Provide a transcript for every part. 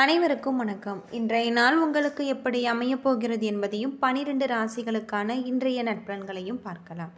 அனைவருக்கும் வணக்கம். இன்றைய நாள் உங்களுக்கு எப்படி அமையப் போகிறது என்பதையும் பனிரெண்டு ராசிகளுக்கான இன்றைய நட்பன்களையும் பார்க்கலாம்.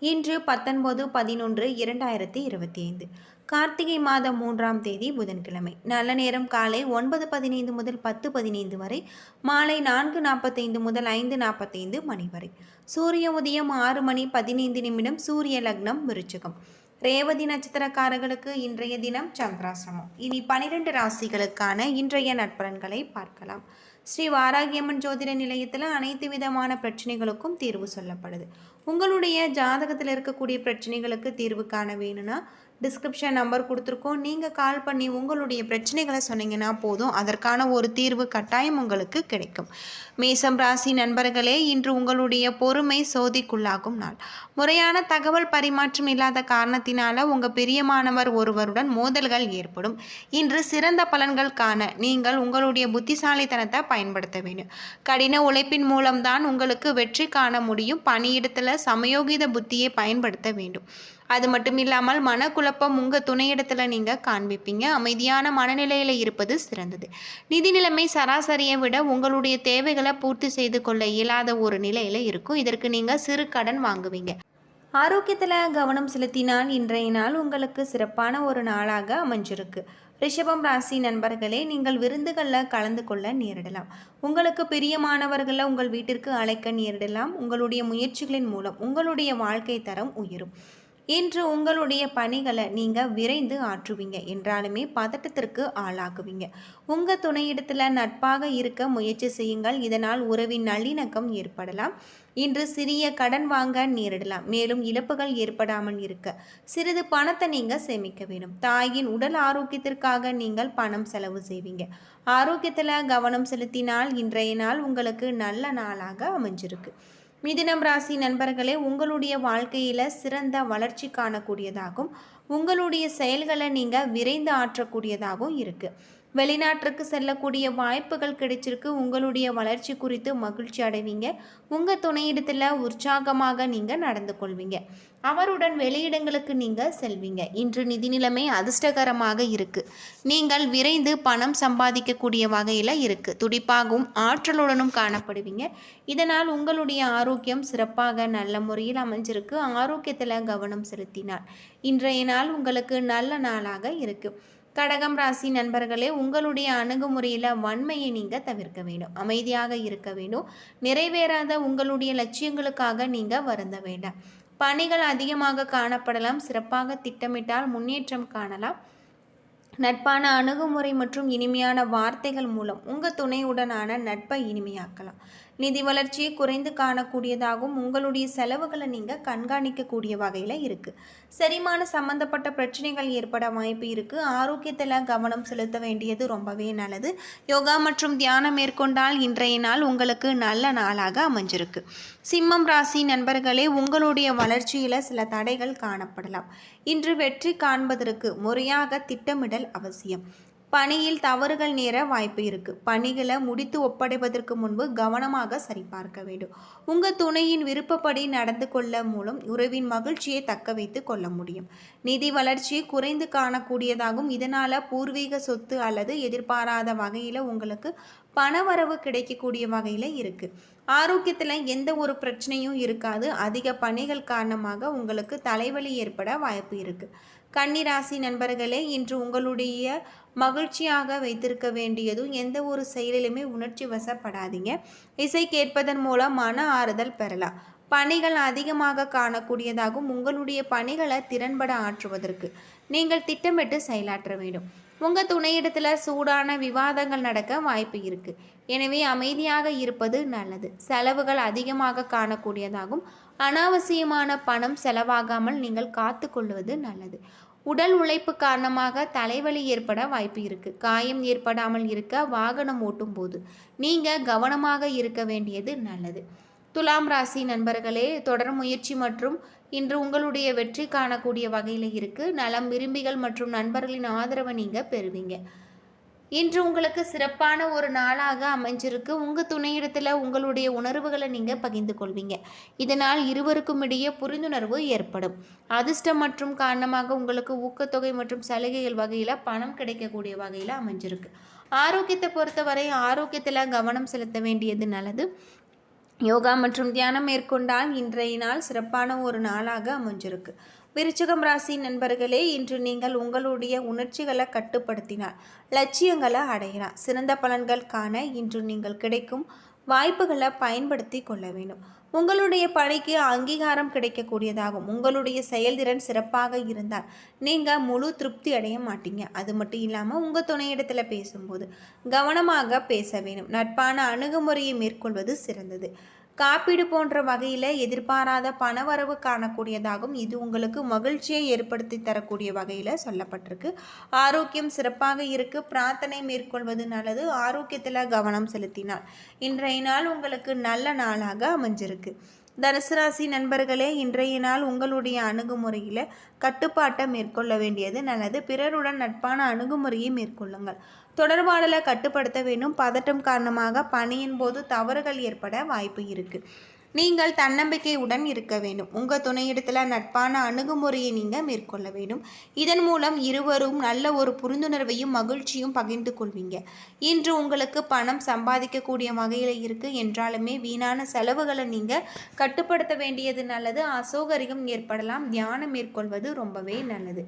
இன்று பத்தொன்பது பதினொன்று இரண்டாயிரத்தி இருபத்தி ஐந்து கார்த்திகை மாதம் மூன்றாம் தேதி புதன்கிழமை. நல்ல நேரம் காலை ஒன்பது பதினைந்து முதல் பத்து பதினைந்து வரை மாலை நான்கு நாற்பத்தைந்து முதல் ஐந்து நாற்பத்தைந்து மணி வரை. சூரிய உதயம் ஆறு மணி பதினைந்து நிமிடம் சூரிய லக்னம் விருச்சகம். ரேவதி நட்சத்திரக்காரர்களுக்கு இன்றைய தினம் சந்திராசிரமம். இனி பனிரெண்டு ராசிகளுக்கான இன்றைய நட்பலன்களை பார்க்கலாம். ஸ்ரீ வாராகியம்மன் ஜோதிட நிலையத்தில் அனைத்து விதமான பிரச்சனைகளுக்கும் தீர்வு சொல்லப்படுது. உங்களுடைய ஜாதகத்தில் இருக்கக்கூடிய பிரச்சனைகளுக்கு தீர்வு காண வேணும்னா டிஸ்கிரிப்ஷன் நம்பர் கொடுத்துருக்கோம். நீங்கள் கால் பண்ணி உங்களுடைய பிரச்சனைகளை சொன்னீங்கன்னா போதும். அதற்கான ஒரு தீர்வு கட்டாயம் உங்களுக்கு கிடைக்கும். மேசம் ராசி நண்பர்களே இன்று உங்களுடைய பொறுமை சோதிக்குள்ளாகும் நாள். முறையான தகவல் பரிமாற்றம் இல்லாத காரணத்தினால உங்கள் பிரியமானவர் ஒருவருடன் மோதல்கள் ஏற்படும். இன்று சிறந்த பலன்கள் காண நீங்கள் உங்களுடைய புத்திசாலித்தனத்தை பயன்படுத்த வேண்டும். கடின உழைப்பின் மூலம்தான் உங்களுக்கு வெற்றி காண முடியும். பணியிடத்தில் சமயோகித புத்தியை பயன்படுத்த வேண்டும். அது மட்டும் இல்லாமல் மனக்குழப்பம் உங்கள் துணையிடத்தில் நீங்கள் காண்பிப்பீங்க. அமைதியான மனநிலையில் இருப்பது சிறந்தது. நிதி நிலைமை சராசரியை விட உங்களுடைய தேவைகளை பூர்த்தி செய்து கொள்ள இயலாத ஒரு நிலையில் இருக்கும். இதற்கு நீங்கள் சிறு கடன் வாங்குவீங்க. ஆரோக்கியத்தில் கவனம் செலுத்தினால் இன்றைய நாள் உங்களுக்கு சிறப்பான ஒரு நாளாக அமைஞ்சிருக்கு. ரிஷபம் ராசி நண்பர்களே நீங்கள் விருந்துகளில் கலந்து கொள்ள நேரிடலாம். உங்களுக்கு பிரியமானவர்களை உங்கள் வீட்டிற்கு அழைக்க நேரிடலாம். உங்களுடைய முயற்சிகளின் மூலம் உங்களுடைய வாழ்க்கை தரம் உயரும். இன்று உங்களுடைய பணிகளை நீங்கள் விரைந்து ஆற்றுவீங்க. என்றாலுமே பதட்டத்திற்கு ஆளாகுவீங்க உங்கள் துணையிடத்தில் நட்பாக இருக்க முயற்சி செய்யுங்கள். இதனால் உறவின் நல்லிணக்கம் ஏற்படலாம். இன்று சிறிய கடன் வாங்க நேரிடலாம். மேலும் இழப்புகள் ஏற்படாமல் இருக்க. சிறிது பணத்தை நீங்கள் சேமிக்க வேண்டும். தாயின் உடல் ஆரோக்கியத்திற்காக நீங்கள் பணம் செலவு செய்வீங்க. ஆரோக்கியத்தில் கவனம் செலுத்தினால் இன்றைய நாள் உங்களுக்கு நல்ல நாளாக அமைஞ்சிருக்கு. மிதினம் ராசி நண்பர்களே உங்களுடைய வாழ்க்கையில் சிறந்த வளர்ச்சி காணக்கூடியதாகும் உங்களுடைய செயல்களை நீங்கள் விரைந்து ஆற்றக்கூடியதாகவும் இருக்குது வெளிநாட்டிற்கு செல்லக்கூடிய வாய்ப்புகள் கிடைச்சிருக்கு. உங்களுடைய வளர்ச்சி குறித்து மகிழ்ச்சி அடைவீங்க. உங்கள் துணையிடத்தில் உற்சாகமாக நீங்கள் நடந்து கொள்வீங்க. அவருடன் வெளியிடங்களுக்கு நீங்கள் செல்வீங்க. இன்று நிதி நிலைமை அதிர்ஷ்டகரமாக இருக்குது நீங்கள் விரைந்து பணம் சம்பாதிக்கக்கூடிய வகையில் இருக்குது துடிப்பாகவும் ஆற்றலுடனும் காணப்படுவீங்க. இதனால் உங்களுடைய ஆரோக்கியம் சிறப்பாக நல்ல முறையில் அமைஞ்சிருக்கு. ஆரோக்கியத்தில் கவனம் செலுத்தினார் இன்றைய நாள் உங்களுக்கு நல்ல நாளாக இருக்குது கடகம் ராசி நண்பர்களே உங்களுடைய அணுகுமுறையில் வன்மையை நீங்கள் தவிர்க்க வேண்டும். அமைதியாக இருக்க வேண்டும். நிறைவேறாத உங்களுடைய லட்சியங்களுக்காக நீங்கள் வருந்த வேண்டாம். பணிகள் அதிகமாக காணப்படலாம். சிறப்பாக திட்டமிட்டால் முன்னேற்றம் காணலாம். நட்பான அணுகுமுறை மற்றும் இனிமையான வார்த்தைகள் மூலம் உங்கள் துணையுடனான நட்பை இனிமையாக்கலாம். நிதி வளர்ச்சியை குறைந்து காணக்கூடியதாகவும் உங்களுடைய செலவுகளை நீங்கள் கண்காணிக்கக்கூடிய வகையில் இருக்குது செரிமான சம்மந்தப்பட்ட பிரச்சனைகள் ஏற்பட வாய்ப்பு இருக்குது ஆரோக்கியத்தில் கவனம் செலுத்த வேண்டியது ரொம்பவே நல்லது. யோகா மற்றும் தியானம் மேற்கொண்டால் இன்றைய நாள் உங்களுக்கு நல்ல நாளாக அமைஞ்சிருக்கு. சிம்மம் ராசி நண்பர்களே உங்களுடைய வளர்ச்சியில் சில தடைகள் காணப்படலாம். இன்று வெற்றி காண்பதற்கு முறையாக திட்டமிடல் அவசியம். பணியில் தவறுகள் நேர வாய்ப்பு இருக்குது பணிகளை முடித்து ஒப்படைப்பதற்கு முன்பு கவனமாக சரிபார்க்க வேண்டும். உங்கள் துணையின் விருப்பப்படி நடந்து கொள்ள மூலம் உறவின் மகிழ்ச்சியை தக்க வைத்து கொள்ள முடியும். நிதி வளர்ச்சி குறைந்து காணக்கூடியதாகும். இதனால் பூர்வீக சொத்து அல்லது எதிர்பாராத வகையில் உங்களுக்கு பணவரவு கிடைக்கக்கூடிய வகையில் இருக்குது ஆரோக்கியத்தில் எந்த ஒரு பிரச்சனையும் இருக்காது. அதிக பணிகள் காரணமாக உங்களுக்கு தலைவலி ஏற்பட வாய்ப்பு இருக்குது கன்னிராசி நண்பர்களே இன்று உங்களுடைய மகிழ்ச்சியாக வைத்திருக்க வேண்டியதும் எந்த ஒரு செயலிலுமே உணர்ச்சி வசப்படாதீங்க. இசை கேட்பதன் மூலம் மன ஆறுதல் பெறலாம். பணிகள் அதிகமாக காணக்கூடியதாகவும் உங்களுடைய பணிகளை திறன்பட ஆற்றுவதற்கு நீங்கள் திட்டமிட்டு செயலாற்ற வேண்டும். உங்கள் துணையிடத்தில் சூடான விவாதங்கள் நடக்க வாய்ப்பு இருக்குது எனவே அமைதியாக இருப்பது நல்லது. செலவுகள் அதிகமாக காணக்கூடியதாகும். அனாவசியமான பணம் செலவாகாமல் நீங்கள் காத்து கொள்வது நல்லது. உடல் உழைப்பு காரணமாக தலைவலி ஏற்பட வாய்ப்பு இருக்குது காயம் ஏற்படாமல் இருக்க வாகனம் ஓட்டும் போது நீங்கள் கவனமாக இருக்க வேண்டியது நல்லது. துலாம் ராசி நண்பர்களே தொடர் முயற்சி மற்றும் இன்று உங்களுடைய வெற்றி காணக்கூடிய வகையில் இருக்குது நலம் விரும்பிகள் மற்றும் நண்பர்களின் ஆதரவை நீங்கள் பெறுவீங்க. இன்று உங்களுக்கு சிறப்பான ஒரு நாளாக அமைஞ்சிருக்கு. உங்கள் துணையிடத்தில் உங்களுடைய உணர்வுகளை நீங்கள் பகிர்ந்து கொள்வீங்க. இதனால் இருவருக்கும் இடையே புரிந்துணர்வு ஏற்படும். அதிர்ஷ்டம் மற்றும் காரணமாக உங்களுக்கு ஊக்கத்தொகை மற்றும் சலுகைகள் வகையில் பணம் கிடைக்கக்கூடிய வகையில் அமைஞ்சிருக்கு. ஆரோக்கியத்தை பொறுத்தவரை ஆரோக்கியத்தில் கவனம் செலுத்த வேண்டியது நல்லது. யோகா மற்றும் தியானம் மேற்கொண்டால் இன்றைய நாள் சிறப்பான ஒரு நாளாக அமைஞ்சிருக்கு. விருச்சிகம் ராசி நண்பர்களே இன்று நீங்கள் உங்களுடைய உணர்ச்சிகளை கட்டுப்படுத்தினால் லட்சியங்களை அடையலாம் சிறந்த பலன்கள் காண இன்று நீங்கள் கிடைக்கும் வாய்ப்புகளை பயன்படுத்தி கொள்ள வேண்டும். உங்களுடைய பணிக்கு அங்கீகாரம் கிடைக்கக்கூடியதாகும். உங்களுடைய செயல்திறன் சிறப்பாக இருந்தால் நீங்கள் முழு திருப்தி அடைய மாட்டீங்க. அது மட்டும் இல்லாமல் உங்கள் துணையிடத்தில் பேசும்போது கவனமாக பேச வேணும் நட்பான அணுகுமுறையை மேற்கொள்வது சிறந்தது. காப்பீடு போன்ற வகையில் எதிர்பாராத பணவரவு காணக்கூடியதாகும் இது உங்களுக்கு மகிழ்ச்சியை ஏற்படுத்தி தரக்கூடிய வகையில் சொல்லப்பட்டிருக்கு. ஆரோக்கியம் சிறப்பாக இருக்கு. பிரார்த்தனை மேற்கொள்வது நல்லது. ஆரோக்கியத்தில் கவனம் செலுத்தினால் இன்றைய நாள் உங்களுக்கு நல்ல நாளாக அமைஞ்சிருக்கு. தனுசு ராசி நண்பர்களே இன்றைய நாள் உங்களுடைய அணுகுமுறையில் கட்டுப்பாட்டை மேற்கொள்ள வேண்டியது நல்லது. பிறருடன் நட்பான அணுகுமுறையை மேற்கொள்ளுங்கள். தொடர்பாடலை கட்டுப்படுத்த வேண்டும். பதட்டம் காரணமாக பணியின் போது தவறுகள் ஏற்பட வாய்ப்பு இருக்குது நீங்கள் தன்னம்பிக்கையுடன் இருக்க வேண்டும். உங்கள் துணையிடத்தில் நட்பான அணுகுமுறையை நீங்கள் மேற்கொள்ள வேண்டும். இதன் மூலம் இருவரும் நல்ல ஒரு புரிந்துணர்வையும் மகிழ்ச்சியும் பகிர்ந்து கொள்வீங்க. இன்று உங்களுக்கு பணம் சம்பாதிக்கக்கூடிய வகையில் இருக்குது என்றாலுமே வீணான செலவுகளை நீங்கள் கட்டுப்படுத்த வேண்டியது நல்லது. அசௌகரியம் ஏற்படலாம். தியானம் மேற்கொள்வது ரொம்பவே நல்லது.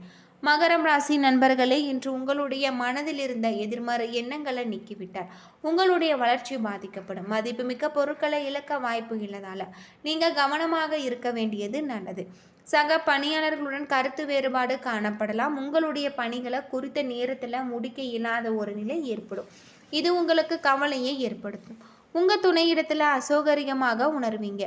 மகரம் ராசி நண்பர்களே இன்று உங்களுடைய மனதில் இருந்த எதிர்மறை எண்ணங்களை நீக்கிவிட்டார். உங்களுடைய வளர்ச்சி பாதிக்கப்படும். மதிப்புமிக்க பொருட்களை இழக்க வாய்ப்பு இல்லதால நீங்கள் கவனமாக இருக்க வேண்டியது நல்லது. சக பணியாளர்களுடன் கருத்து வேறுபாடு காணப்படலாம். உங்களுடைய பணிகளை குறித்த நேரத்தில் முடிக்க இல்லாத ஒரு நிலை ஏற்படும். இது உங்களுக்கு கவலையை ஏற்படுத்தும். உங்கள் துணையிடத்தில் அசௌகரியமாக உணர்வீங்க.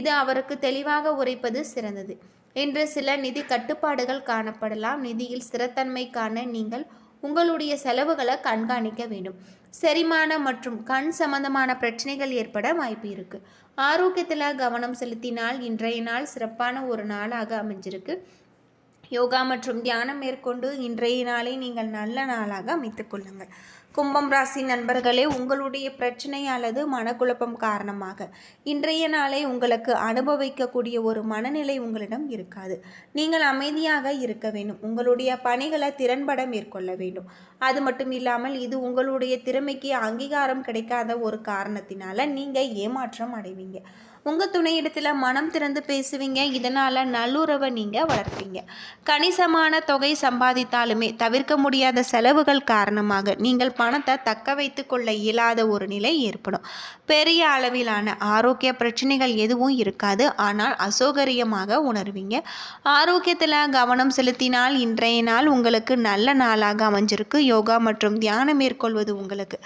இது அவருக்கு தெளிவாக உரைப்பது சிறந்தது. என்று சில நிதி கட்டுப்பாடுகள் காணப்படலாம். நிதியில் ஸ்திரத்தன்மைக்கான நீங்கள் உங்களுடைய செலவுகளை கண்காணிக்க வேண்டும். செரிமான மற்றும் கண் சம்பந்தமான பிரச்சனைகள் ஏற்பட வாய்ப்பு இருக்கு. ஆரோக்கியத்தில் கவனம் செலுத்தினால் இன்றைய நாள் சிறப்பான ஒரு நாளாக அமைஞ்சிருக்கு. யோகா மற்றும் தியானம் மேற்கொண்டு இன்றைய நாளை நீங்கள் நல்ல நாளாக அமைத்துக் கொள்ளுங்கள். கும்பம் ராசி நண்பர்களே உங்களுடைய பிரச்சனை அல்லது மனக்குழப்பம் காரணமாக இன்றைய நாளை உங்களுக்கு அனுபவிக்கக்கூடிய ஒரு மனநிலை உங்களிடம் இருக்காது. நீங்கள் அமைதியாக இருக்க வேண்டும். உங்களுடைய பணிகளை திறன்பட மேற்கொள்ள வேண்டும். அது மட்டும் இல்லாமல் இது உங்களுடைய திறமைக்கு அங்கீகாரம் கிடைக்காத ஒரு காரணத்தினால நீங்கள் ஏமாற்றம் அடைவீங்க. உங்கள் துணையிடத்தில் மனம் திறந்து பேசுவீங்க. இதனால் நல்லுறவை நீங்கள் வளர்ப்பீங்க. கணிசமான தொகை சம்பாதித்தாலுமே தவிர்க்க முடியாத செலவுகள் காரணமாக நீங்கள் பணத்தை தக்க வைத்து கொள்ள இயலாத ஒரு நிலை ஏற்படும். பெரிய அளவிலான ஆரோக்கிய பிரச்சனைகள் எதுவும் இருக்காது. ஆனால் அசௌகரியமாக உணர்வீங்க. ஆரோக்கியத்தில் கவனம் செலுத்தினால் இன்றைய நாள் உங்களுக்கு நல்ல நாளாக அமைஞ்சிருக்கு. யோகா மற்றும் தியானம் மேற்கொள்வது உங்களுக்கு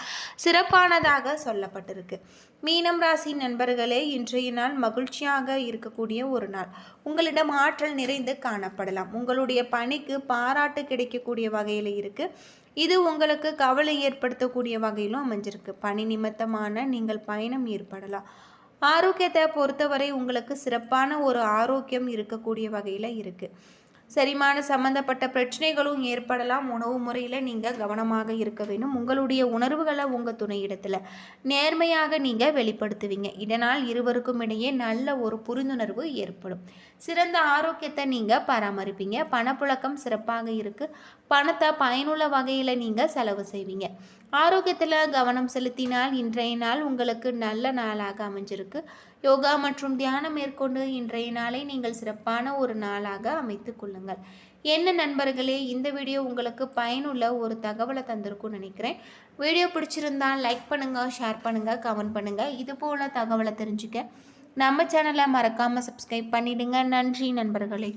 சிறப்பானதாக சொல்லப்பட்டிருக்கு. மீனம் ராசி நண்பர்களே இன்றைய நாள் மகிழ்ச்சியாக இருக்கக்கூடிய ஒரு நாள். உங்களிடம் ஆற்றல் நிறைந்து காணப்படலாம். உங்களுடைய பணிக்கு பாராட்டு கிடைக்கக்கூடிய வகையில் இருக்குது இது உங்களுக்கு கவலை ஏற்படுத்தக்கூடிய வகையிலும் அமைஞ்சிருக்கு. பணி நிமித்தமான நீங்கள் பயணம் ஏற்படலாம். ஆரோக்கியத்தை பொறுத்தவரை உங்களுக்கு சிறப்பான ஒரு ஆரோக்கியம் இருக்கக்கூடிய வகையில் இருக்குது செரிமான சம்மந்தப்பட்ட பிரச்சனைகளும் ஏற்படலாம். உணவு முறையில் நீங்கள் கவனமாக இருக்க வேண்டும். உங்களுடைய உணர்வுகளை உங்கள் துணையிடத்தில் நேர்மையாக நீங்கள் வெளிப்படுத்துவீங்க. இதனால் இருவருக்கும் இடையே நல்ல ஒரு புரிந்துணர்வு ஏற்படும். சிறந்த ஆரோக்கியத்தை நீங்கள் பராமரிப்பீங்க. பணப்புழக்கம் சிறப்பாக இருக்குது பணத்தை பயனுள்ள வகையில் நீங்கள் செலவு செய்வீங்க. ஆரோக்கியத்தில் கவனம் செலுத்தினால் இன்றைய நாள் உங்களுக்கு நல்ல நாளாக அமைஞ்சிருக்கு. யோகா மற்றும் தியானம் மேற்கொண்டு இன்றைய நாளை நீங்கள் சிறப்பான ஒரு நாளாக அமைத்து கொள்ளுங்கள். என்ன நண்பர்களே இந்த வீடியோ உங்களுக்கு பயனுள்ள ஒரு தகவலை தந்திருக்கும்னு நினைக்கிறேன். வீடியோ பிடிச்சிருந்தால் லைக் பண்ணுங்கள் ஷேர் பண்ணுங்கள் கமெண்ட் பண்ணுங்கள் இது போல் தகவலை தெரிஞ்சுக்க நம்ம சேனலை மறக்காமல் சப்ஸ்கிரைப் பண்ணிவிடுங்க நன்றி நண்பர்களே.